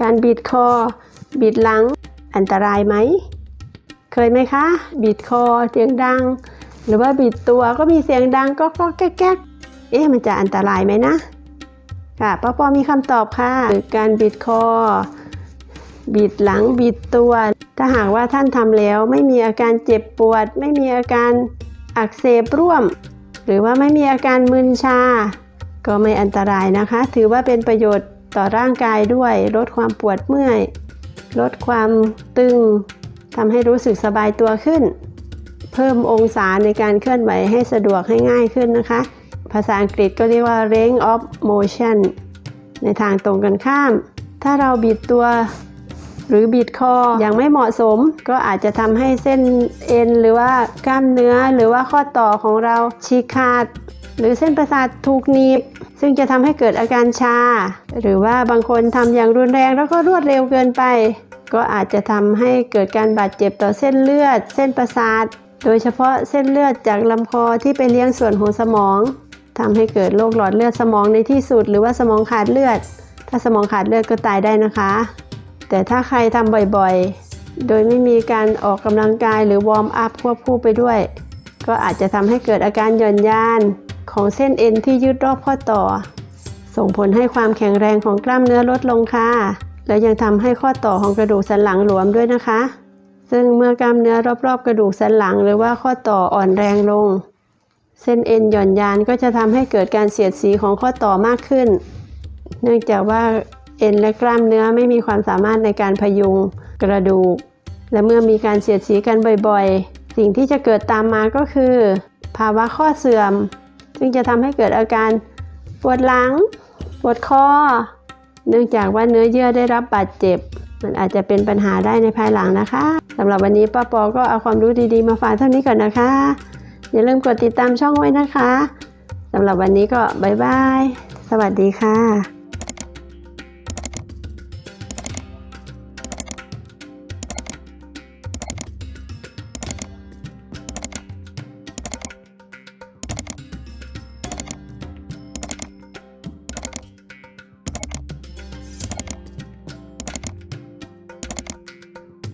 การบิดคอ บิดหลัง อันตรายไหม เคยไหมคะ บิดคอเสียงดัง หรือว่าบิดตัวก็มีเสียงดังก็ก็แก๊กแก๊กเอ๊ะมันจะอันตรายไหมนะ ค่ะป้าปอมีคำตอบค่ะการบิดคอ บิดหลังบิดตัว ถ้าหากว่าท่านทำแล้วไม่มีอาการเจ็บปวด ไม่มีอาการอักเสบร่วม หรือว่าไม่มีอาการมึนชา ก็ไม่อันตรายนะคะ ถือว่าเป็นประโยชน์ ต่อร่างกายด้วย ลดความปวดเมื่อย ลดความตึงทำให้รู้สึกสบายตัวขึ้น เพิ่มองศาในการเคลื่อนไหวให้สะดวกให้ง่ายขึ้นนะคะ ภาษาอังกฤษก็เรียกว่า range of motion ในทางตรงกันข้าม ถ้าเราบิดตัว หรือบิดคออย่างไม่เหมาะสม ก็อาจจะทำให้เส้นเอ็นหรือว่ากล้ามเนื้อหรือว่าข้อต่อของเราฉีกขาด หรือเส้นประสาทถูกหนีบซึ่งจะทำให้เกิดอาการชา หรือว่าบางคนทำอย่างรุนแรงแล้วก็รวดเร็วเกินไป ก็อาจจะทำให้เกิดการบาดเจ็บต่อเส้นเลือด เส้นประสาท โดยเฉพาะเส้นเลือดจากลำคอที่ไปเลี้ยงส่วนหัวสมองทำให้เกิดโรคหลอดเลือดสมองในที่สุด หรือว่าสมองขาดเลือด ถ้าสมองขาดเลือดก็ตายได้นะคะ แต่ถ้าใครทำบ่อยๆ โดยไม่มีการออกกำลังกายหรือวอร์มอัพควบคู่ไปด้วย ก็อาจจะทำให้เกิดอาการหย่อนยานของเส้นเอ็นที่ยืดรอบข้อต่อ ส่งผลให้ความแข็งแรงของกล้ามเนื้อลดลงค่ะ แล้วยังทำให้ข้อต่อของกระดูกสันหลังหลวมด้วยนะคะ ซึ่งเมื่อกล้ามเนื้อรอบๆ กระดูกสันหลัง หรือว่าข้อต่ออ่อนแรงลง เส้นเอ็นหย่อนยานก็จะทำให้เกิดการเสียดสีของข้อต่อมากขึ้น เนื่องจากว่า เอ็นและกล้ามเนื้อไม่มีความสามารถในการพยุงกระดูก และเมื่อมีการเสียดสีกันบ่อยๆ สิ่งที่จะเกิดตามมาก็คือ ภาวะข้อเสื่อม ซึ่งจะทำให้เกิดอาการปวดหลัง ปวดคอ เนื่องจากว่าเนื้อเยื่อได้รับบาดเจ็บ มันอาจจะเป็นปัญหาได้ในภายหลังนะคะสำหรับวันนี้ป้าปอก็เอาความรู้ดีๆมาฝากเท่านี้ก่อนนะคะ อย่าลืมกดติดตามช่องไว้นะคะสำหรับวันนี้ก็บ๊ายบาย สวัสดีค่ะ